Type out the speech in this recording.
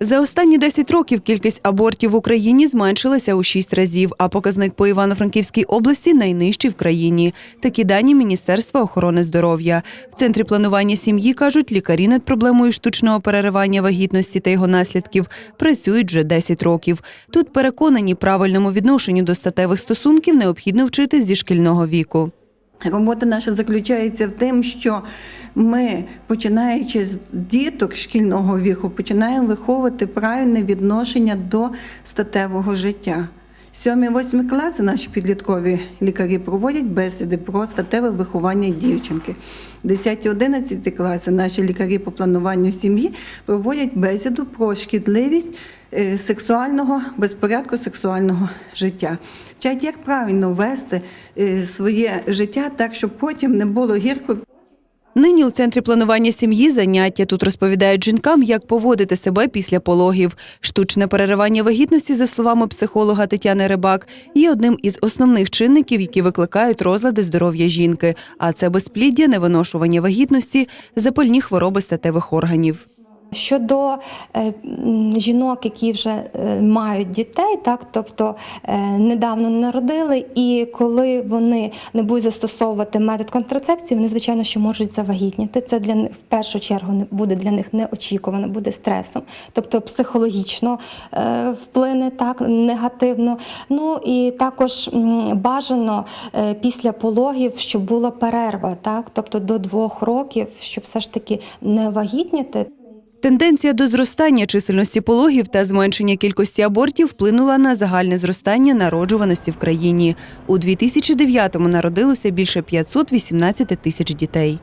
За останні 10 років кількість абортів в Україні зменшилася у 6 разів, а показник по Івано-Франківській області найнижчий в країні. Такі дані Міністерства охорони здоров'я. В центрі планування сім'ї кажуть, лікарі над проблемою штучного переривання вагітності та його наслідків працюють вже 10 років. Тут переконані, правильному відношенню до статевих стосунків необхідно вчити зі шкільного віку. Робота наша заключається в тим, що ми, починаючи з діток шкільного віку, починаємо виховувати правильне відношення до статевого життя. Сьомі-восьмі класи наші підліткові лікарі проводять бесіди про статеве виховання дівчинки. 10-11 класи наші лікарі по плануванню сім'ї проводять бесіду про шкідливість сексуального безпорядку сексуального життя. Вчать, як правильно вести е, своє життя так, щоб потім не було гірко Нині у центрі планування сім'ї заняття тут розповідають жінкам, як поводити себе після пологів. Штучне переривання вагітності, за словами психолога Тетяни Рибак, є одним із основних чинників, які викликають розлади здоров'я жінки. А це безпліддя, невиношування вагітності, запальні хвороби статевих органів. Щодо е, жінок, які вже е, мають дітей, так тобто е, недавно народили, і коли вони не будуть застосовувати метод контрацепції, вони звичайно що можуть завагітніти. Це для них в першу чергу буде для них неочікувано, буде стресом, тобто психологічно вплине так негативно. Ну і також бажано після пологів, щоб була перерва, так тобто до двох років, щоб все ж таки не вагітніти. Тенденція до зростання чисельності пологів та зменшення кількості абортів вплинула на загальне зростання народжуваності в країні. У 2009-му народилося більше 518 тисяч дітей.